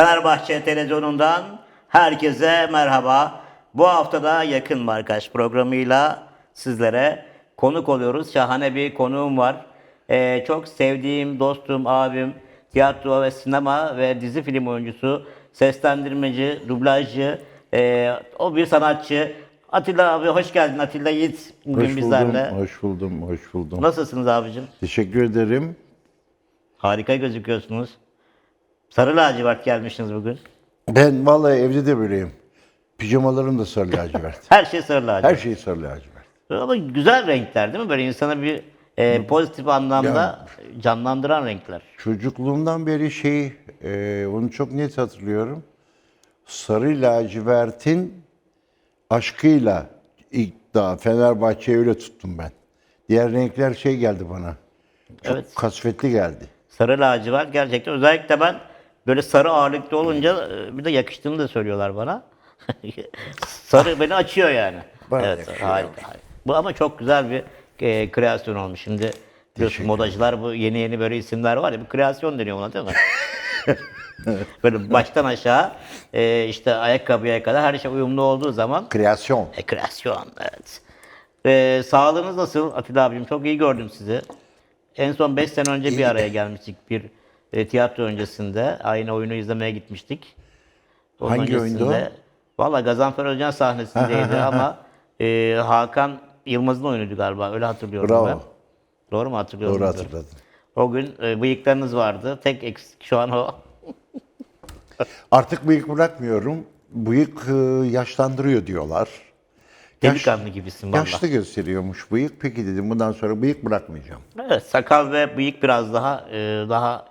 Fenerbahçe televizyonundan herkese merhaba. Bu haftada Yakın Markaj programıyla sizlere konuk oluyoruz. Şahane bir konuğum var. Ee, çok sevdiğim dostum, abim, tiyatro ve sinema ve dizi film oyuncusu, seslendirmeci, dublajcı, ee, o bir sanatçı. Atilla abi hoş geldin. Atilla Yiğit bugün Hoş bizlerle. buldum, hoş buldum, hoş buldum. Nasılsınız abicim? Teşekkür ederim. Harika gözüküyorsunuz. Sarı lacivert gelmişsiniz bugün. Ben vallahi evde de böyleyim. Pijamalarım da sarı lacivert. Her şey sarı lacivert. Her şey sarı lacivert. Ama güzel renkler değil mi? Böyle insana bir e, pozitif anlamda canlandıran renkler. Çocukluğumdan beri şey, e, onu çok net hatırlıyorum. Sarı lacivertin aşkıyla ilk daha Fenerbahçe'yi öyle tuttum ben. Diğer renkler şey geldi bana. Çok Evet. kasvetli geldi. Sarı lacivert gerçekten. Özellikle ben böyle sarı ağırlıklı olunca e, bir de yakıştığını da söylüyorlar bana. sarı beni açıyor yani. Bana evet, yakışıyor harika, harika. Bu ama çok güzel bir e, kreasyon olmuş. Şimdi biliyorsun modacılar bu yeni yeni böyle isimler var ya bu kreasyon deniyor ona değil mi? böyle baştan aşağı e, işte ayakkabıya kadar her şey uyumlu olduğu zaman Kreasyon. E, kreasyon, evet. E, sağlığınız nasıl Atilla abicim? Çok iyi gördüm sizi. En son 5 sene önce bir araya gelmiştik bir e, tiyatro öncesinde. Aynı oyunu izlemeye gitmiştik. Onun Hangi oyundu o? Valla Gazanfer Özcan sahnesindeydi ama e, Hakan Yılmaz'ın oyunuydu galiba. Öyle hatırlıyorum Bravo. ben. Doğru mu hatırlıyorum? Doğru hatırladın. O gün e, bıyıklarınız vardı. Tek eksik şu an o. Artık bıyık bırakmıyorum. Bıyık e, yaşlandırıyor diyorlar. Delikanlı gibisin valla. Yaşlı gösteriyormuş bıyık. Peki dedim bundan sonra bıyık bırakmayacağım. Evet, sakal ve bıyık biraz daha e, daha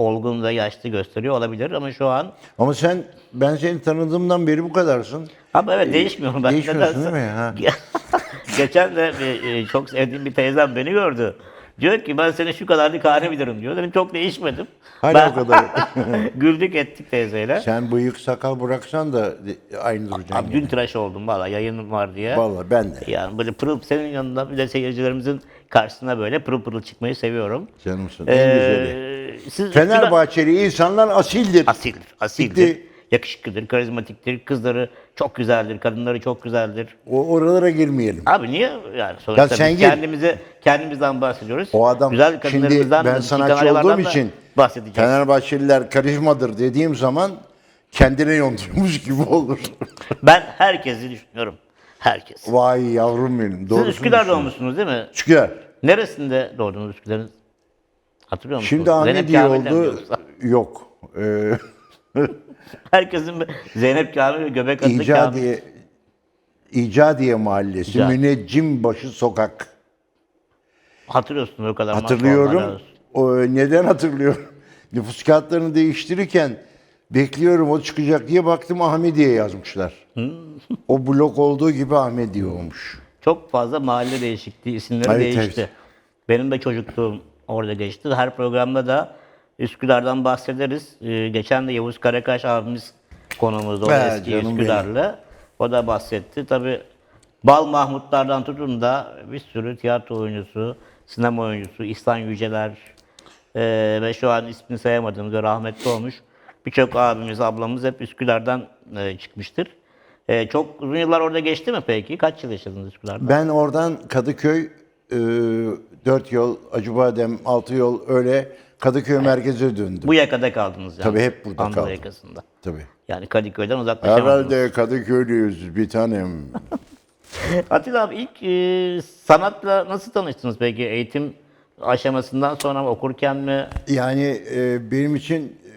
olgun ve yaşlı gösteriyor olabilir ama şu an Ama sen, ben seni tanıdığımdan beri bu kadarsın. ama evet değişmiyorum ben. değişmiyorsun nedense. değil mi? Ha. Geçen de e, e, çok sevdiğim bir teyzem beni gördü. Diyor ki ben seni şu kadarlık hane bilirim diyor. Dedim çok değişmedim. Hala Ben- o kadar. Güldük ettik teyzeyle. sen bıyık sakal bıraksan da aynı duracaksın. Abi dün tıraş oldum valla yayınım var diye. Vallahi ben de. Yani böyle pırıl senin yanında bir de seyircilerimizin karşısına böyle pırıl pırıl çıkmayı seviyorum. Canımsın. En Ee, güzeli. siz Fenerbahçeli insanlar asildir. Asildir, asildir. Bitti. Yakışıklıdır, karizmatiktir. Kızları çok güzeldir, kadınları çok güzeldir. O oralara girmeyelim. Abi niye? Yani sonuçta sen biz gir. kendimizi kendimizden bahsediyoruz. O adam Güzel şimdi kadınlarımızdan ben sanatçı olduğum için bahsedeceğiz. Fenerbahçeliler karizmadır dediğim zaman kendine yontuyormuş gibi olur. Ben herkesi düşünüyorum. Herkes. Vay yavrum benim. Siz Doğrusunu Üsküdar düşünüyorum. doğmuşsunuz değil mi? Üsküdar. Neresinde doğdunuz Üsküdar'ın? Hatırlıyor musunuz? Şimdi Kamil'den mi oldu. Yok. Ee, Herkesin Zeynep Kamil Göbek adlı Kamil. İcadiye, İcadiye Mahallesi, İcad- Müneccimbaşı Sokak. Hatırlıyorsunuz o kadar. Hatırlıyorum. olsun. O, neden hatırlıyorum? Nüfus kağıtlarını değiştirirken bekliyorum o çıkacak diye baktım Ahmediye yazmışlar. Hmm. o blok olduğu gibi Ahmediye olmuş. Çok fazla mahalle değişikliği, isimleri Evet, değişti. evet. Benim de çocukluğum orada geçti. Her programda da Üsküdar'dan bahsederiz. Ee, geçen de Yavuz Karakaş abimiz konumuzda o He, eski canım Üsküdarlı. O da bahsetti. Tabi Bal Mahmutlardan tutun da bir sürü tiyatro oyuncusu, sinema oyuncusu, İhsan Yüceler ee, ve şu an ismini sayamadığımız ve rahmetli olmuş birçok abimiz, ablamız hep Üsküdar'dan e, çıkmıştır. E, çok uzun yıllar orada geçti mi peki? Kaç yıl yaşadınız Üsküdar'da? Ben oradan Kadıköy, e, 4 yol, Acıbadem, 6 yol öyle Kadıköy merkeze döndüm. Bu yakada kaldınız yani. Tabii hep burada Anadolu kaldım. yakasında. Tabii. Yani Kadıköy'den uzaklaşamadınız. Herhalde Kadıköylüyüz bir tanem. Atilla abi ilk e, sanatla nasıl tanıştınız peki? Eğitim aşamasından sonra mı okurken mi? Yani e, benim için e,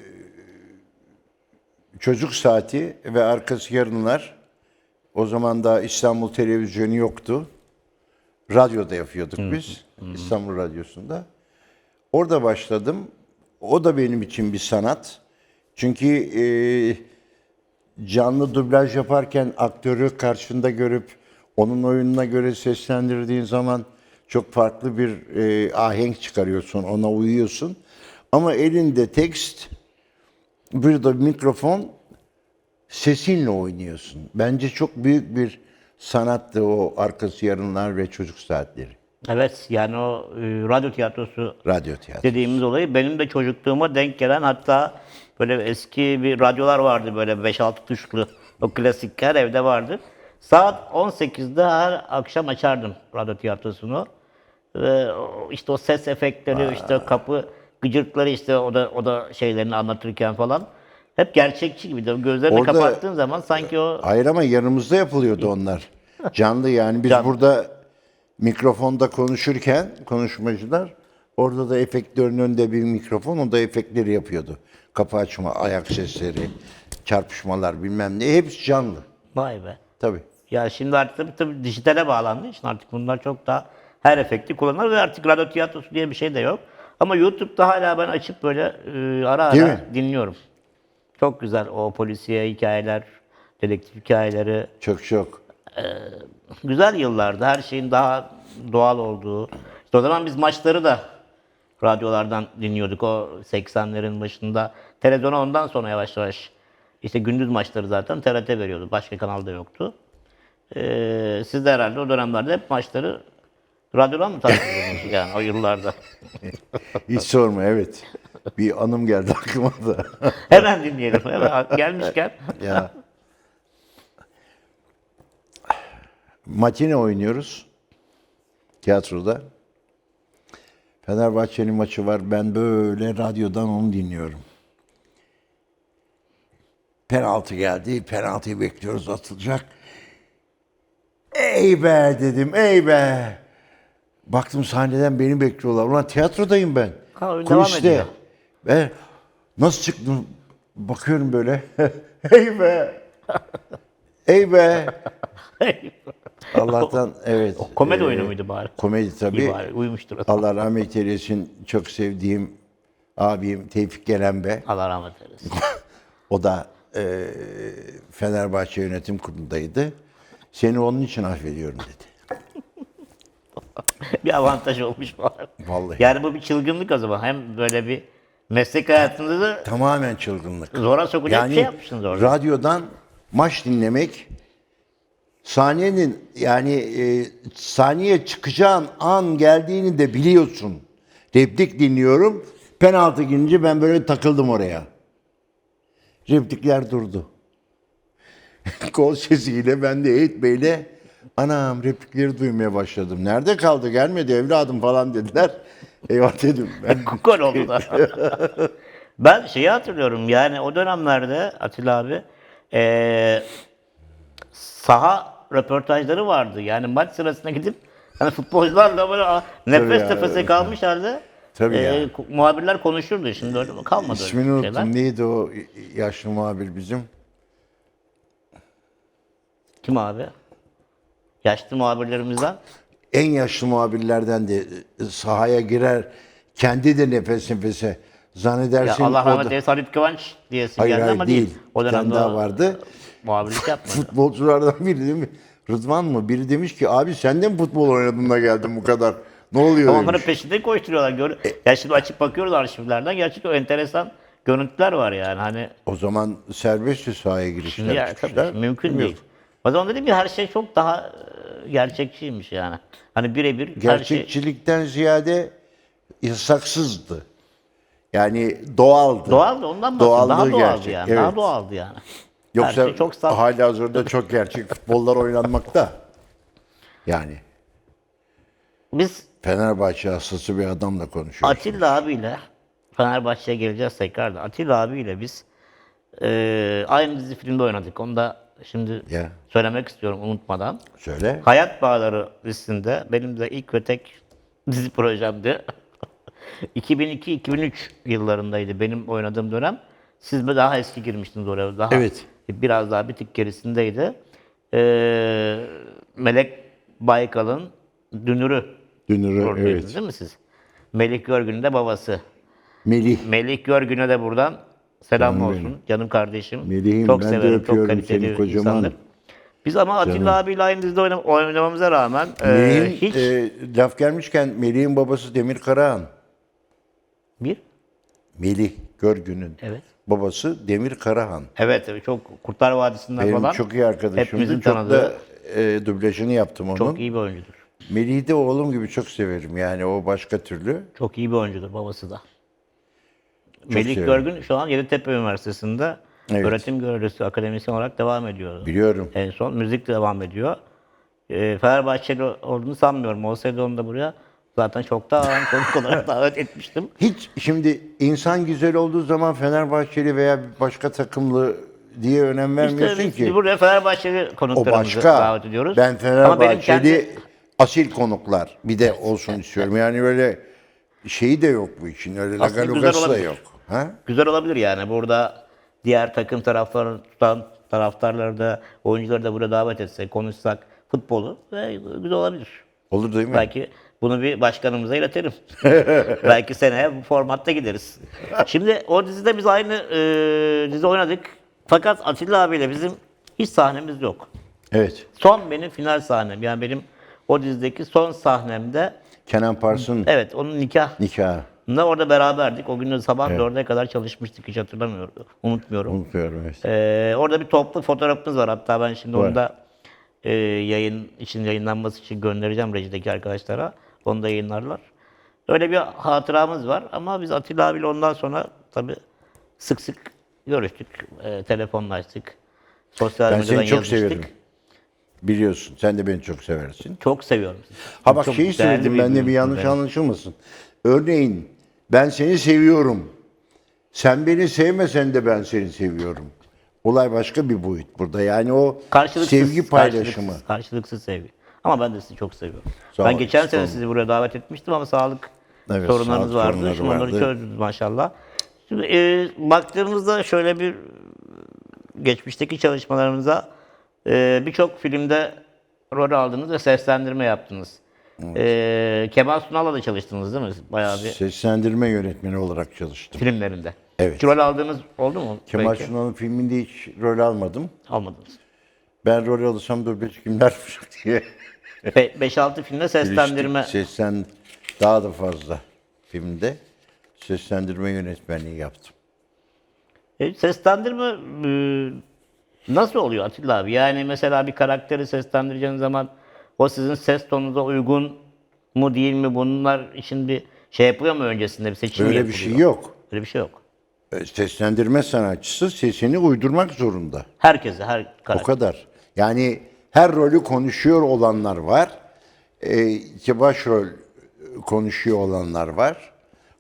çocuk saati ve arkası yarınlar o zaman da İstanbul televizyonu yoktu. Radyoda yapıyorduk biz. İstanbul Radyosu'nda. Orada başladım. O da benim için bir sanat. Çünkü e, canlı dublaj yaparken aktörü karşında görüp onun oyununa göre seslendirdiğin zaman çok farklı bir e, ahenk çıkarıyorsun, ona uyuyorsun. Ama elinde tekst, bir de mikrofon, sesinle oynuyorsun. Bence çok büyük bir sanattı o arkası yarınlar ve çocuk saatleri. Evet yani o e, radyo tiyatrosu Radyo tiyatro. dediğimiz olayı benim de çocukluğuma denk gelen hatta Böyle eski bir radyolar vardı böyle 5-6 tuşlu. O klasik her evde vardı. Saat 18'de her akşam açardım radyo tiyatrosunu. Ve o- işte o ses efektleri, işte kapı gıcırtları işte o da o da şeylerini anlatırken falan. Hep gerçekçi gibi. Gözlerini Orada- kapattığın zaman sanki o Hayır ama yanımızda yapılıyordu onlar. Canlı yani biz burada mikrofonda konuşurken konuşmacılar orada da efektörün önünde bir mikrofon o da efektleri yapıyordu. Kapı açma, ayak sesleri, çarpışmalar bilmem ne hepsi canlı. vay be. Tabii. Ya şimdi artık tabii, dijitale bağlandığı için artık bunlar çok daha her efekti kullanılır ve artık radyo tiyatrosu diye bir şey de yok. Ama YouTube'da hala ben açıp böyle e, ara Değil ara mi? dinliyorum. Çok güzel o polisiye hikayeler, dedektif hikayeleri. Çok çok. Güzel yıllarda her şeyin daha doğal olduğu. İşte o zaman biz maçları da radyolardan dinliyorduk o 80'lerin başında. Televizyona ondan sonra yavaş yavaş işte gündüz maçları zaten TRT veriyordu. Başka kanalda yoktu. Ee, siz de herhalde o dönemlerde hep maçları radyodan mı takip ediyordunuz yani o yıllarda? Hiç sorma evet. Bir anım geldi aklıma da. Hemen dinleyelim. Hemen gelmişken. ya. Matine oynuyoruz. Tiyatroda. Fenerbahçe'nin maçı var. Ben böyle radyodan onu dinliyorum. Penaltı geldi. Penaltıyı bekliyoruz atılacak. Ey be dedim. Ey be. Baktım sahneden beni bekliyorlar. Ulan tiyatrodayım ben. Ha, oyun devam Kuliste. ediyor. Ve nasıl çıktım? Bakıyorum böyle. Ey be. Ey be. Allah'tan evet. Komedi Ee, oyunu muydu bari? Komedi tabii. İyi bari, uyumuştur. o. Allah rahmet eylesin. Çok sevdiğim abim Tevfik Gelenbe. Allah rahmet eylesin. O da e, Fenerbahçe Yönetim Kurulu'ndaydı. Seni onun için affediyorum dedi. bir avantaj olmuş bari. Vallahi. Yani bu bir çılgınlık o zaman. Hem böyle bir meslek hayatında da Tamamen çılgınlık. zora sokacak Yani bir şey yapmışsınız orada. radyodan maç dinlemek saniyenin yani e, saniye çıkacağın an geldiğini de biliyorsun. Replik dinliyorum. Penaltı girince ben böyle takıldım oraya. Replikler durdu. Kol sesiyle ben de Eğit Bey'le anam replikleri duymaya başladım. Nerede kaldı gelmedi evladım falan dediler. Eyvah dedim. Ben Gol oldu da. ben şeyi hatırlıyorum yani o dönemlerde Atilla abi eee, saha röportajları vardı. Yani maç sırasına gidip hani futbolcularla böyle a- nefes ya, nefese evet. kalmış halde Tabii ya. ku- muhabirler konuşurdu. Şimdi öyle mi? kalmadı öyle İsmini şeyler. unuttum. Neydi o yaşlı muhabir bizim? Kim abi? Yaşlı muhabirlerimizden. En yaşlı muhabirlerden de e, sahaya girer. Kendi de nefes nefese. Ya Zannedersin Allah o rahmet eylesin Halit Kıvanç diyesin Hayır, geldi hayır, ama değil. değil. O Bir tane dönemde daha o vardı. Muhabirlik yapmadı. Futbolculardan biri değil mi? Rıdvan mı? Biri demiş ki abi sen de mi futbol oynadın da geldin bu kadar? Ne oluyor Ama demiş. onların peşinde koşturuyorlar. Gör ya şimdi açıp bakıyoruz arşivlerden. Gerçekten enteresan görüntüler var yani. Hani O zaman serbest sahaya girişler ya, tabii çıkışlar. mümkün değil. O zaman dedim ki her şey çok daha e, gerçekçiymiş yani. Hani birebir her şey Gerçekçilikten ziyade yasaksızdı. Yani doğaldı. doğaldı. Ondan bahsediyorum. Daha doğaldı gerçek, yani. evet. Daha doğaldı yani. Yoksa her şey çok saf. hala hazırda çok gerçek futbollar oynanmakta. Yani Biz Fenerbahçe hastası bir adamla konuşuyoruz. Atilla abiyle Fenerbahçe'ye geleceğiz tekrar da. Atilla abiyle biz e, aynı dizi filmde oynadık. Onu da şimdi Ya. söylemek istiyorum unutmadan. Söyle. Hayat Bağları dizisinde benim de ilk ve tek dizi projemdi. 2002-2003 yıllarındaydı benim oynadığım dönem. Siz mi daha eski girmiştiniz oraya? Daha, Evet. Biraz daha bir tık gerisindeydi. Ee, Melek Baykal'ın Dünürü. Dünürü evet. Değil mi siz? Melih Görgün'ün de babası. Melih. Melih Görgün'e de buradan selam Canım olsun. benim. Canım kardeşim. Melih'im, çok ben de severim. öpüyorum çok kaliteli seni kocaman. insandır. Biz ama Atilla abiyle aynı dizide oynam- oynamamıza rağmen e, Melih'in, hiç e, laf gelmişken Melih'in babası Demir Karahan. bir Melih Görgün'ün Evet. babası Demir Karahan. evet çok Kurtlar Vadisi'nden Benim falan çok iyi arkadaşımdı. hepimizin Çok tanıdığı da e, dublajını yaptım onun. çok iyi bir oyuncudur. Melih'i de oğlum gibi çok severim. Yani o başka türlü. Çok iyi bir oyuncudur babası da. Melik seviyorum. Görgün şu an Yeditepe Üniversitesi'nde Evet. öğretim görevlisi akademisyen olarak devam ediyor. Biliyorum. En son müzik devam ediyor. E, Fenerbahçeli olduğunu sanmıyorum. Olsaydı onu da buraya zaten çoktan konuk olarak davet etmiştim. Hiç şimdi insan güzel olduğu zaman Fenerbahçeli veya başka takımlı diye önem vermiyorsun İşte biz ki. buraya Fenerbahçeli O konuklarımızı başka. davet ediyoruz. Ben Ama benim Fenerbahçeli kendi- asil konuklar bir de olsun istiyorum. Yani böyle şeyi de yok bu işin. Öyle Aslında güzel lagalugası da olabilir. yok. Ha? güzel olabilir yani. Burada diğer takım taraftarı tutan taraftarları da oyuncuları da burada davet etsek, konuşsak futbolu ve güzel olabilir. Olur değil mi? Belki bunu bir başkanımıza iletelim. Belki seneye bu formatta gideriz. Şimdi o dizide biz aynı e, dizi oynadık. Fakat Atilla abiyle bizim hiç sahnemiz yok. Evet. Son benim final sahnem. Yani benim o dizideki son sahnemde Kenan Pars'ın evet onun nikah nikahı. da orada beraberdik. O gün de sabah dörde kadar çalışmıştık. Hiç hatırlamıyorum. Unutmuyorum. Unutuyorum evet. Ee, orada bir toplu fotoğrafımız var. Hatta ben şimdi Var. onu da e, yayın için yayınlanması için göndereceğim rejideki arkadaşlara. Onu da yayınlarlar. Öyle bir hatıramız var ama biz Atilla abiyle ondan sonra tabii sık sık görüştük. E, telefonlaştık. Sosyal Ben medyadan seni çok yazıştık. severim. Biliyorsun. Sen de beni çok seversin. Çok seviyorum sizi. Ha bak Çok şeyi değerli söyledim ben de bir yanlış benim. anlaşılmasın. Örneğin ben seni seviyorum. Sen beni sevmesen de ben seni seviyorum. Olay başka bir boyut burada. Yani o Karşılıksız, sevgi paylaşımı. Karşılıksız, karşılıksız sevgi. Ama ben de sizi çok seviyorum. Sağ ben geçen sene sizi buraya davet etmiştim ama sağlık Evet, sorunlarınız sağlık vardı. sorunları Şimdi onları çözdünüz maşallah. Şimdi e, baktığımızda şöyle bir geçmişteki çalışmalarımıza e, birçok filmde rol aldınız ve seslendirme yaptınız. E, Kemal Sunal'la da çalıştınız değil mi? Bayağı bir Seslendirme yönetmeni olarak çalıştım. filmlerinde. Evet. Hiç rol aldığınız oldu mu? Kemal Belki. Sunal'ın filminde hiç rol almadım. Almadınız. Ben rol alırsam dublaj kimler diye. 5-6 filmde seslendirme Seslen daha da fazla filmde seslendirme yönetmenliği yaptım. E, seslendirme e, nasıl oluyor Atilla abi? Yani mesela bir karakteri seslendireceğiniz zaman o sizin ses tonunuza uygun mu değil mi? Bunlar için bir şey yapıyor mu öncesinde bir seçim Böyle bir yapılıyor? şey yok. Öyle bir şey yok. E, Seslendirme sanatçısı sesini uydurmak zorunda. Herkese, her O karakter. kadar. Yani her rolü konuşuyor olanlar var. E, iki başrol konuşuyor olanlar var.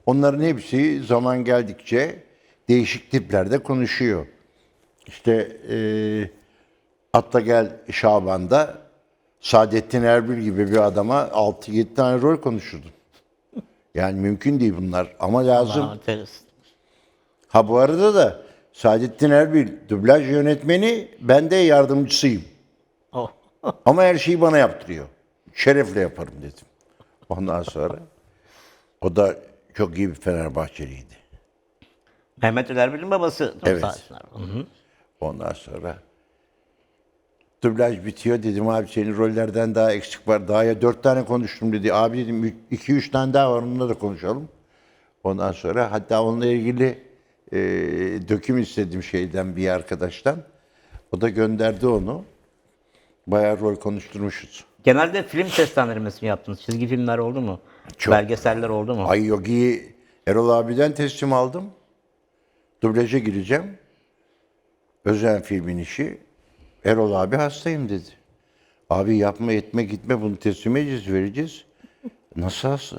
Onların hepsi zaman geldikçe değişik tiplerde konuşuyor. İşte e, Atla Gel Şaban'da Saadettin Erbil gibi bir adama 6-7 tane rol konuşurdum. Yani mümkün değil bunlar ama lazım. Ha bu arada da Saadettin Erbil dublaj yönetmeni, ben de yardımcısıyım. Ama her şeyi bana yaptırıyor. Şerefle yaparım dedim. Ondan sonra o da çok iyi bir Fenerbahçeliydi. Mehmet Ali Erbil'in babası. Evet. Sağ olsun. Ondan sonra dublaj bitiyor dedim abi senin rollerden daha eksik var. Daha ya dört tane konuştum dedi. Abi dedim "ü- iki üç tane daha var onunla da konuşalım. Ondan sonra hatta onunla ilgili e, döküm istedim şeyden bir arkadaştan. O da gönderdi onu. Bayağı rol konuşturmuşuz. Genelde film seslendirmesini yaptınız. Çizgi filmler oldu mu? Çok. Belgeseller oldu mu? Ay Yogi'yi Erol abiden teslim aldım. Dublaja gireceğim. Özen filmin işi. Erol abi hastayım dedi. Abi yapma etme gitme bunu teslim edeceğiz vereceğiz. Nasıl hasta?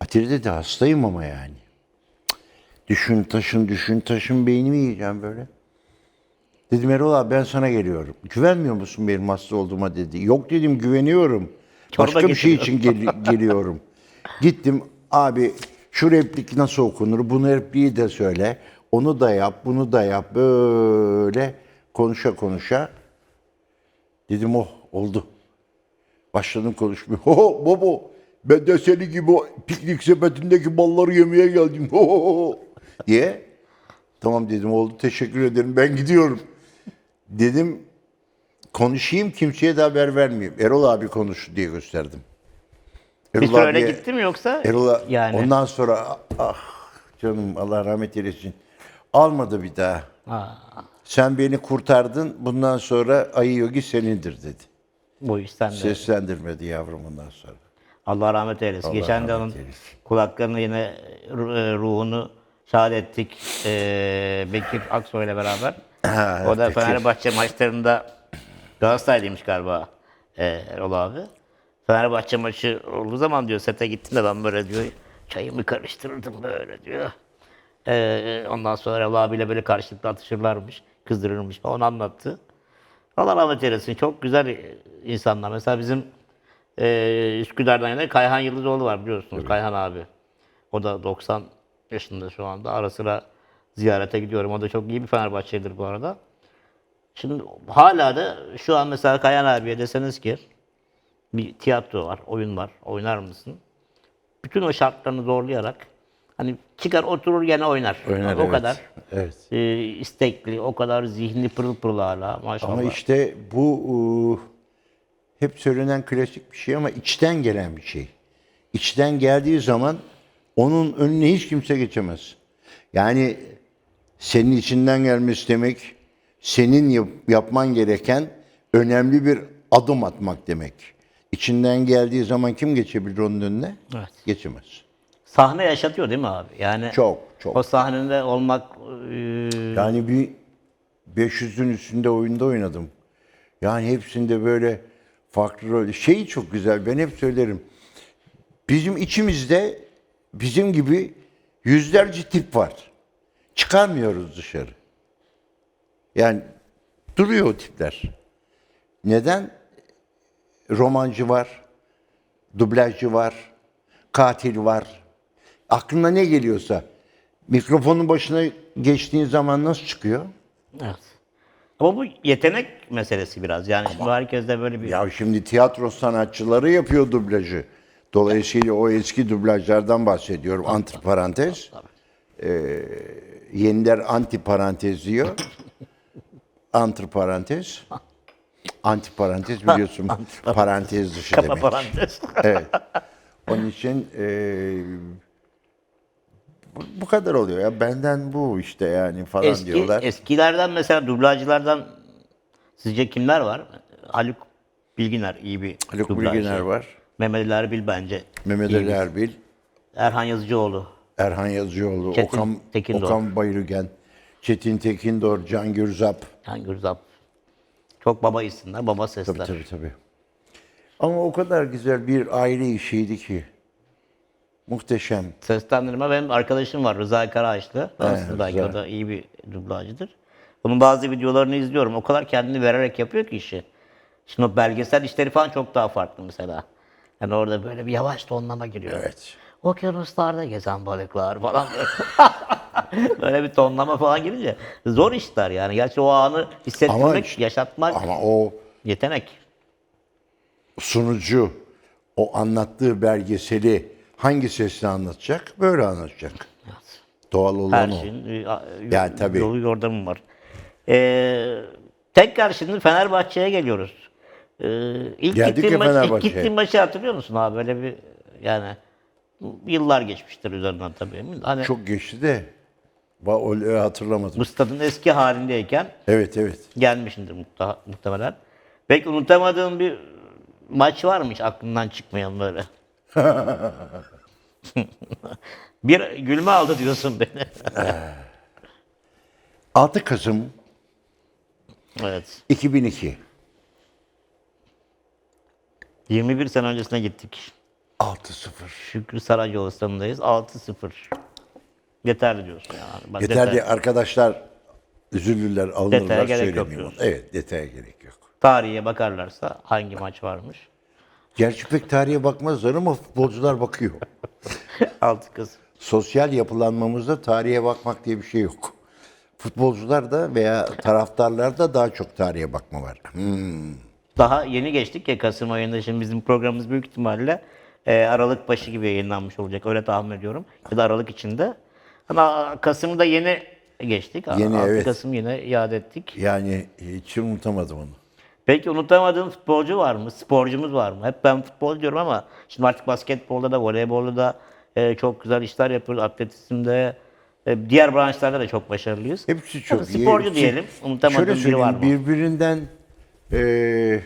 Atilla dedi hastayım ama yani. Düşün taşın düşün taşın beynimi yiyeceğim böyle. Dedim Erol abi ben sana geliyorum. Güvenmiyor musun benim hasta olduğuma dedi. Yok dedim güveniyorum. Çorba Başka bir şey için gel- geliyorum. Gittim abi şu replik nasıl okunur? Bunu repliği de söyle. Onu da yap, bunu da yap. Böyle konuşa konuşa. Dedim oh oldu. Başladım konuşmaya. Ho baba ben de seni gibi piknik sepetindeki balları yemeye geldim. Ho, ho, ho," diye. Tamam dedim oldu teşekkür ederim ben gidiyorum. Dedim konuşayım kimseye de haber vermeyeyim. Erol abi konuştu diye gösterdim. Bir süre öyle abiye- gitti mi yoksa? Erol a- yani. ondan sonra ah canım Allah rahmet eylesin. Almadı bir daha. Aa, Sen beni kurtardın. Bundan sonra Ayı Yogi senindir dedi. bu iş sende. Seslendirmedi yavrum ondan sonra. Allah rahmet eylesin. Allah Geçen de rahmet onun eylesin. kulaklarını yine ru- e, ruhunu şahit ettik ee, Bekir Aksoy'la beraber. Ha, o da. Fenerbahçe maçlarında Galatasaraylıymış galiba ee, Erol abi. Fenerbahçe maçı olduğu zaman diyor sete gittim de ben böyle diyor çayımı karıştırırdım böyle diyor. Ee, ondan sonra Erol abiyle böyle karşılıklı atışırlarmış, kızdırırmış falan anlattı. Allah rahmet eylesin. Çok güzel insanlar. Mesela bizim e, Üsküdar'dan yana Kayhan Yıldızoğlu var biliyorsunuz. Kayhan abi. O da 90 yaşında şu anda. Ara sıra ziyarete gidiyorum. O da çok iyi bir Fenerbahçelidir bu arada. Şimdi hala da şu an mesela Kayhan abiye deseniz ki bir tiyatro var, oyun var. Oynar mısın? Bütün o şartlarını zorlayarak hani çıkar oturur gene oynar. Oynar, o evet. kadar Evet. e, istekli, o kadar zihni pırıl pırıl hala maşallah. Ama işte bu e, hep söylenen klasik bir şey ama içten gelen bir şey. İçten geldiği zaman onun önüne hiç kimse geçemez. Yani senin içinden gelmesi demek senin yap- yapman gereken önemli bir adım atmak demek. İçinden geldiği zaman kim geçebilir onun önüne? Evet. Geçemez. Sahne yaşatıyor değil mi abi? Yani Çok, çok. o sahnede olmak e, Yani bir 500'ün üstünde oyunda oynadım. Yani hepsinde böyle farklı rol. Şey çok güzel ben hep söylerim. Bizim içimizde bizim gibi yüzlerce tip var. Çıkarmıyoruz dışarı. Yani duruyor o tipler. Neden? Romancı var, dublajcı var, katil var. Aklına ne geliyorsa. Mikrofonun başına geçtiğin zaman nasıl çıkıyor? evet. Ama bu yetenek meselesi biraz. Yani şimdi herkes de böyle bir Ya şimdi tiyatro sanatçıları yapıyor dublajı. Dolayısıyla o eski dublajlardan bahsediyorum. Antri parantez. Ee, yeniler anti parantez diyor. Antri parantez. Anti parantez biliyorsun parantez dışı kafa demek. parantez. Evet. Onun için e, bu, bu kadar oluyor ya. Benden bu işte yani falan Eski, diyorlar. eskilerden mesela dublajcılardan sizce kimler var? Haluk Bilginer iyi bir Haluk dublajcı. Bilginer var. Mehmet Ali Erbil bence. Mehmet iyi Ali bir- Erbil. Erhan Yazıcıoğlu. Erhan Yazıcıoğlu, Çetin Okan, Tekindor. Okan Bayülgen, Çetin Tekindor, Can Gürzap. Yani Gürzap. Çok baba isimler, baba sesler. Tabii tabii tabii. Ama o kadar güzel bir aile işiydi ki. Muhteşem. Seslendirme benim arkadaşım var Rıza Karaağaçlı. Aslında belki o da iyi bir dublajcıdır. Onun bazı videolarını izliyorum. O kadar kendini vererek yapıyor ki işi. Şimdi o belgesel işleri falan çok daha farklı mesela. Yani orada böyle bir yavaş tonlama giriyor. Evet. Okyanuslarda gezen balıklar falan. böyle bir tonlama falan girince zor işler yani. Gerçi o anı hissettirmek, Ama yaşatmak Ama o yetenek. sunucu o anlattığı belgeseli hangi sesle anlatacak? Böyle anlatacak. Doğal Her olan o. şeyin e, a- Yani tabii. yolu yordamı var. Ee, tekrar şimdi Fenerbahçe'ye geliyoruz. Ee, ilk Geldik gittiğin ya maç, ilk Fenerbahçe'ye. gittiğin maçı hatırlıyor musun abi? Böyle bir yani yıllar geçmiştir üzerinden tabii. Hani Çok geçti de ba- öyle hatırlamadım. bu stadın eski halindeyken Evet evet. gelmişindir muhta- muhtemelen. Peki unutamadığın bir maç var mı hiç aklından çıkmayan böyle? bir gülme aldı diyorsun beni. 6 Kasım evet. 2002. 21 sene öncesine gittik. 6-0. Şükrü Saracoğlu stadındayız. 6-0. Yeterli diyorsun yani. Bak, Yeterli detay- arkadaşlar üzülürler, Detaya alınırlar gerek yok diyorsun. Evet detaya gerek yok. Tarihe bakarlarsa hangi maç varmış? Gerçi pek tarihe bakmazlar ama futbolcular bakıyor. 6 kız. Sosyal yapılanmamızda tarihe bakmak diye bir şey yok. Futbolcular da veya taraftarlar da daha çok tarihe bakma var. Hmm. Daha yeni geçtik ya Kasım ayında. Şimdi bizim programımız büyük ihtimalle e, Aralık başı gibi yayınlanmış olacak. Öyle tahmin ediyorum. Ya da Aralık içinde. Ama Kasım'ı da yeni geçtik. Yeni, 6 evet. Kasım yine iade ettik. Yani hiç unutamadım onu. Peki unutamadığın futbolcu var mı? Sporcumuz var mı? Hep ben futbol diyorum ama şimdi artık basketbolda da voleybolda da e, çok güzel işler yapıyoruz. Atletizmde, e, diğer branşlarda da çok başarılıyız. Hepsi çok iyi. Sporcu Hepsi- diyelim. Unutamadığın biri var mı? birbirinden eee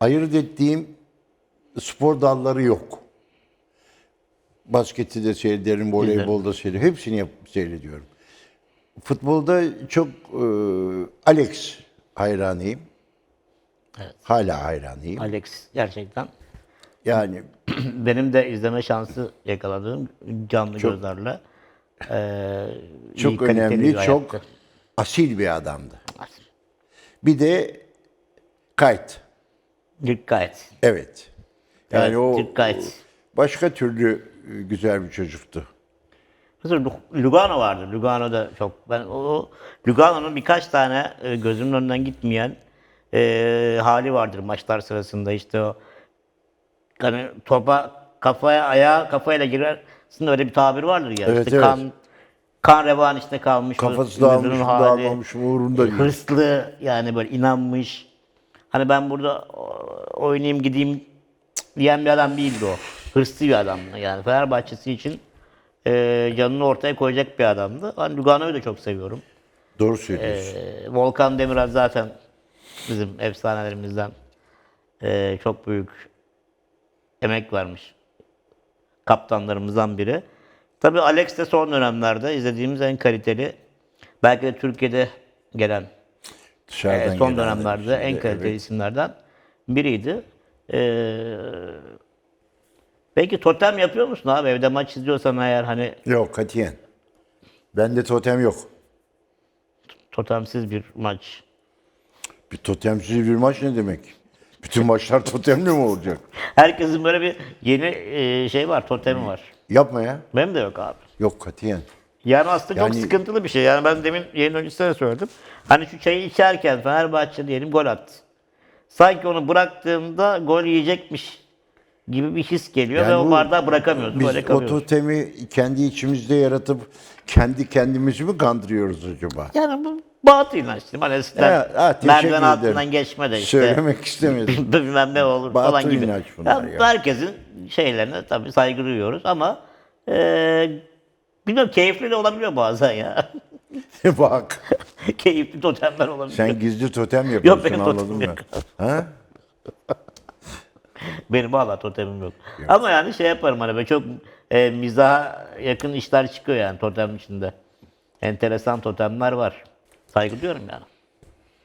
ayırt ettiğim spor dalları yok. basketi de seyrederim, voleybolda seyrediyorum. Hepsini yap, seyrediyorum. Futbolda çok e, Alex hayranıyım. Hala hayranıyım. Alex gerçekten Yani benim de izleme şansı yakaladığım canlı gözlerle eee iyi çok önemli, çok asil bir adamdı. Bir de Kayt. Dirk Kuyt. Evet. Yani Evet, o Dirk Kuyt. başka türlü e, güzel bir çocuktu. Mesela Lu- Lugano vardı. Lugano da çok. Ben o Lugano'nun birkaç tane e, gözümün önünden gitmeyen e, hali vardır maçlar sırasında. İşte o hani topa kafaya ayağa kafayla girersin öyle bir tabir vardır ya. Evet, işte evet. kan kan revanişte kalmış. Kafası dağılmış mı hali, dağılmamış değil. Hırslı yani böyle inanmış. Hani ben burada oynayayım gideyim diyen bir adam değildi o. Hırslı bir adamdı yani. Fenerbahçesi için e, canını ortaya koyacak bir adamdı. Ben Lugano'yu da çok seviyorum. Doğru söylüyorsun. E, Volkan Demirel zaten bizim efsanelerimizden e, çok büyük emek vermiş kaptanlarımızdan biri. Tabii Alex de son dönemlerde izlediğimiz en kaliteli, belki de Türkiye'de gelen Dışarıdan e, son dönemlerde en kaliteli evet. isimlerden biriydi. E, peki totem yapıyor musun abi? Evde maç izliyorsan eğer hani Yok katiyen. Bende totem yok. totemsiz bir maç. Bir totemsiz bir maç ne demek? Bütün maçlar totemli mi olacak? Herkesin böyle bir yeni e, şey var, totemi var. Yapma ya. Benim de yok abi. Yok katiyen. Yani aslında çok Yani- sıkıntılı bir şey. Yani ben demin yayın öncesinde de söyledim. Hani şu çayı içerken Fenerbahçe diyelim gol attı. Sanki onu bıraktığımda gol yiyecekmiş gibi bir his geliyor Yani ve o bardağı bırakamıyoruz. Biz o totemi kendi içimizde yaratıp kendi kendimizi mi kandırıyoruz acaba? Yani bu batıl inanç. değil mi? Hani eskiden Evet, merdiven altından geçme de işte. Söylemek istemedim. bilmem ne olur Batıl falan gibi. inanç bunlar Ya ya. Herkesin şeylerine tabii saygı duyuyoruz ama eee bilmiyorum keyifli de olabiliyor bazen ya. Bak keyifli totemler olabiliyor. sen gizli totem yapıyorsun benim totemim anladın mı? yok. Ha? Benim valla totemim yok. Ama yani şey yaparım hani böyle çok e, mizaha yakın işler çıkıyor yani totem içinde. Enteresan totemler var. Saygı duyuyorum yani.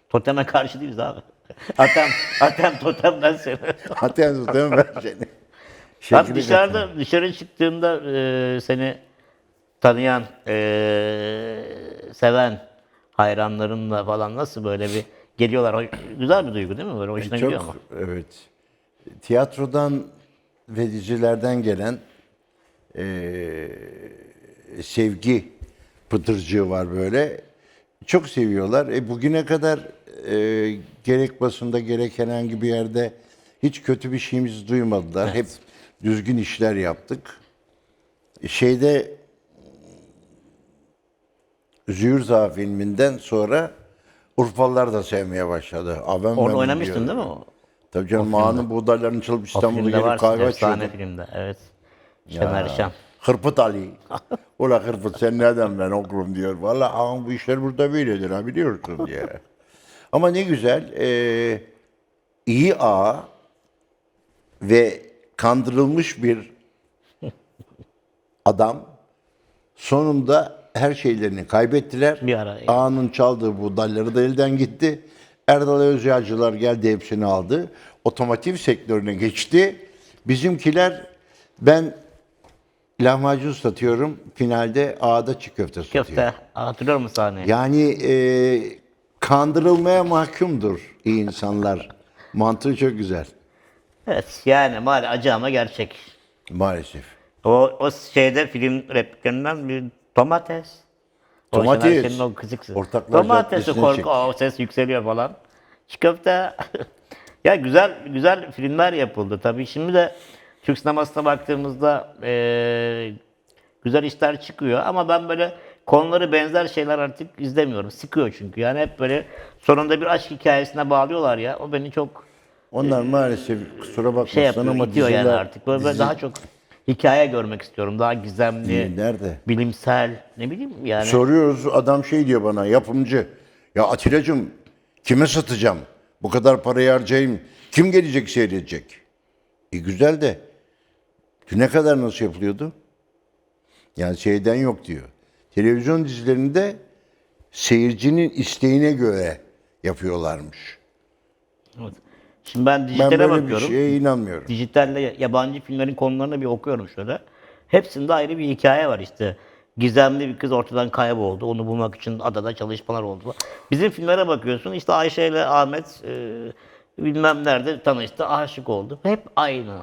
Toteme karşı değiliz abi. Atem, atem totemden seni. Hatta totem ver seni. Abi Şekli dışarıda dışarı çıktığında e, seni tanıyan, e, seven hayranlarınla falan nasıl böyle bir geliyorlar. Güzel bir duygu değil mi? Böyle hoşuna gidiyor mu? Çok evet. Tiyatrodan ve dizilerden gelen eee, sevgi pıtırcığı var böyle. Çok seviyorlar. E, bugüne kadar eee, gerek basında gerek herhangi bir yerde hiç kötü bir şeyimizi duymadılar. Hep düzgün işler yaptık. Şeyde Züğürza filminden sonra Urfalılar da sevmeye başladı. Avem Orada oynamıştın değil mi? o? Tabii canım Mağanın buğdaylarını çalıp İstanbul'a gelip kahve Efsane içiyordum. filmde. Evet. Şener Şen. Hırpıt Ali. Ula Hırpıt sen nereden ben okulum diyor. Valla ağam bu işler burada böyledir ha biliyorsun diye. Ama ne güzel. eee, iyi ağa ve kandırılmış bir adam sonunda her şeylerini kaybettiler. Bir ara. Ağanın çaldığı buğdayları da elden gitti. Erdal Özyağcılar geldi hepsini aldı. Otomotiv sektörüne geçti. Bizimkiler ben lahmacun satıyorum. Finalde ağada çiğ köfte satıyor. Köfte. Hatırlıyor musun sahneyi? Yani e, kandırılmaya mahkumdur iyi insanlar. Mantığı çok güzel. Evet. Yani maalesef acı ama gerçek. Maalesef. O, o şeyde film repliklerinden bir domates. Domates. O. Ortaklar Domatesi Caddesi'ne korku. çek. O ses yükseliyor falan. Çiğ köfte. ya güzel güzel filmler yapıldı. Tabii şimdi de Türk sinemasına baktığımızda eee, güzel işler çıkıyor. Ama ben böyle konuları benzer şeyler artık izlemiyorum. Sıkıyor çünkü. Yani hep böyle sonunda bir aşk hikayesine bağlıyorlar ya. O beni çok Onlar maalesef kusura bakmasın şey yapıyor, ama itiyor yani diziler- artık. Böyle, böyle dizi- daha çok hikaye görmek istiyorum. Daha gizemli, Nerede? bilimsel, ne bileyim yani. Soruyoruz adam şey diyor bana yapımcı. Ya Atilla'cığım kime satacağım? Bu kadar parayı harcayayım. Kim gelecek seyredecek? E güzel de. Düne kadar nasıl yapılıyordu? Yani şeyden yok diyor. Televizyon dizilerinde seyircinin isteğine göre yapıyorlarmış. Evet. Şimdi ben Ben dijitale böyle bir bakıyorum. şeye inanmıyorum. Dijitalle yabancı filmlerin konularını bir okuyorum şöyle. Hepsinde ayrı bir hikaye var işte. Gizemli bir kız ortadan kayboldu. Onu bulmak için adada çalışmalar oldu. Bizim filmlere bakıyorsun işte Ayşe ile Ahmet e, bilmem nerede tanıştı, aşık oldu. Hep aynı.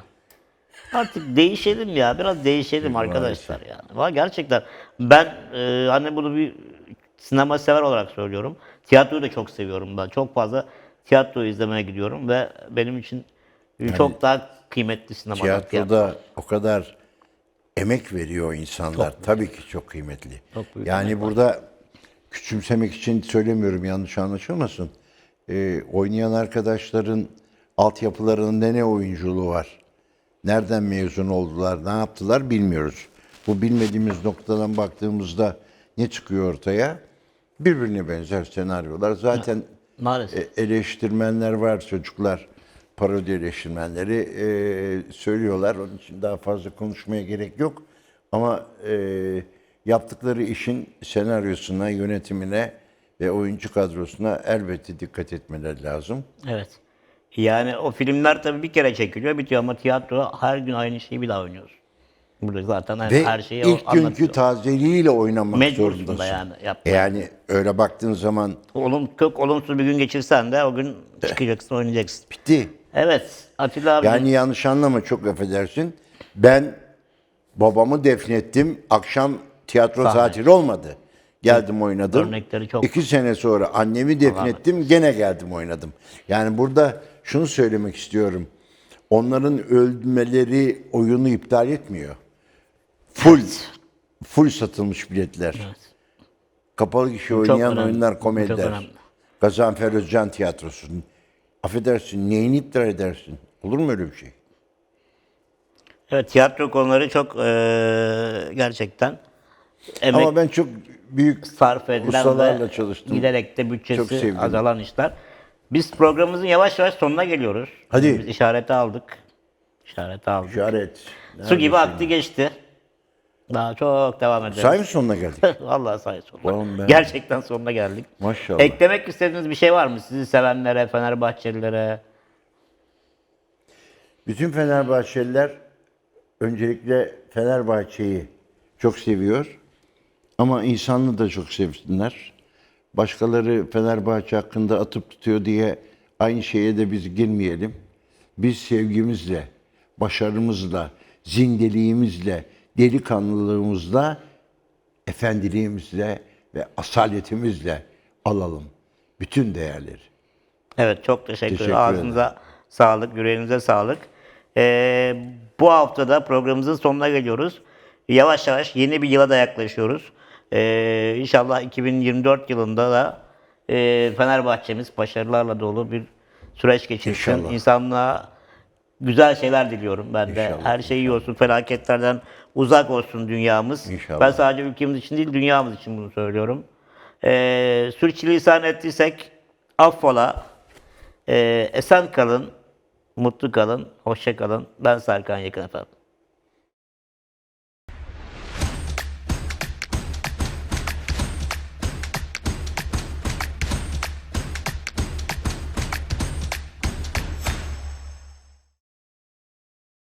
Artık değişelim ya. Biraz değişelim arkadaşlar yani. Valla gerçekten ben e, hani bunu bir sinema sever olarak söylüyorum. Tiyatroyu da çok seviyorum ben. Çok fazla tiyatro izlemeye gidiyorum ve benim için çok daha kıymetli tiyatro. Tiyatroda o kadar emek veriyor insanlar. Tabii ki çok kıymetli. Çok büyük yani burada küçümsemek için söylemiyorum yanlış anlaşılmasın. Ee, oynayan arkadaşların altyapılarının ne ne oyunculuğu var. Nereden mezun oldular, ne yaptılar bilmiyoruz. Bu bilmediğimiz noktadan baktığımızda ne çıkıyor ortaya? Birbirine benzer senaryolar. Zaten Maalesef. e, eleştirmenler var çocuklar. Parodi eleştirmenleri e, söylüyorlar. Onun için daha fazla konuşmaya gerek yok. Ama e, yaptıkları işin senaryosuna, yönetimine ve oyuncu kadrosuna elbette dikkat etmeleri lazım. Evet. Yani o filmler tabii bir kere çekiliyor, bitiyor ama tiyatro her gün aynı şeyi bir daha oynuyoruz. Burada zaten her, Ve her şeyi ilk anlatıyor. günkü tazeliğiyle oynamak Mecbursun zorundasın. da yani yapmaya. Yani öyle baktığın zaman Olum, çok olumsuz bir gün geçirsen de o gün çıkacaksın, oynayacaksın. bitti. Evet, Atilla abi. Yani yanlış anlama çok affedersin. Ben babamı defnettim. Akşam tiyatro Sahne. tatili olmadı. Geldim oynadım. Örnekleri çok. İki sene sonra annemi defnettim. Gene geldim oynadım. Yani burada şunu söylemek istiyorum. Onların ölmeleri oyunu iptal etmiyor. Full full satılmış biletler. Kapalı kişi oynayan önemli. oyunlar komediler. Gazanfer Özcan tiyatrosu. Affedersin neyini iptal edersin? Olur mu öyle bir şey? Evet, tiyatro konuları çok eee, gerçekten emek Ama ben çok büyük sarf edilen ustalarla ve çalıştım. giderek de Çok bütçesi sevdim. azalan işler. Biz programımızın yavaş yavaş sonuna geliyoruz. Hadi. Biz işareti aldık. İşareti aldık. işaret. Su gibi aktı geçti. Daha çok devam ederiz. Say mı sonuna geldik? Vallahi say sonuna. Ben- Gerçekten sonuna geldik. Maşallah. Eklemek istediğiniz bir şey var mı? Sizi sevenlere, Fenerbahçelilere. Bütün Fenerbahçeliler öncelikle Fenerbahçe'yi çok seviyor. Ama insanlığı da çok sevsinler. Başkaları Fenerbahçe hakkında atıp tutuyor diye aynı şeye de biz girmeyelim. Biz sevgimizle, başarımızla, zindeliğimizle, delikanlılığımızla, efendiliğimizle ve asaletimizle alalım bütün değerleri. Evet çok teşekkür, Teşekkür ederim. Ağzınıza sağlık, yüreğinize sağlık. Ee, bu haftada programımızın sonuna geliyoruz. Yavaş yavaş yeni bir yıla da yaklaşıyoruz. Ee, inşallah 2024 yılında da e, Fenerbahçemiz başarılarla dolu bir süreç geçirsin. İnşallah. İnsanlığa güzel şeyler diliyorum ben de. İnşallah. Her şey iyi olsun, felaketlerden uzak olsun dünyamız. İnşallah. Ben sadece ülkemiz için değil, dünyamız için bunu söylüyorum. Ee, sürçülisan ettiysek affola. Ee, esen kalın, mutlu kalın, hoşça kalın. Ben Serkan Yakın efendim.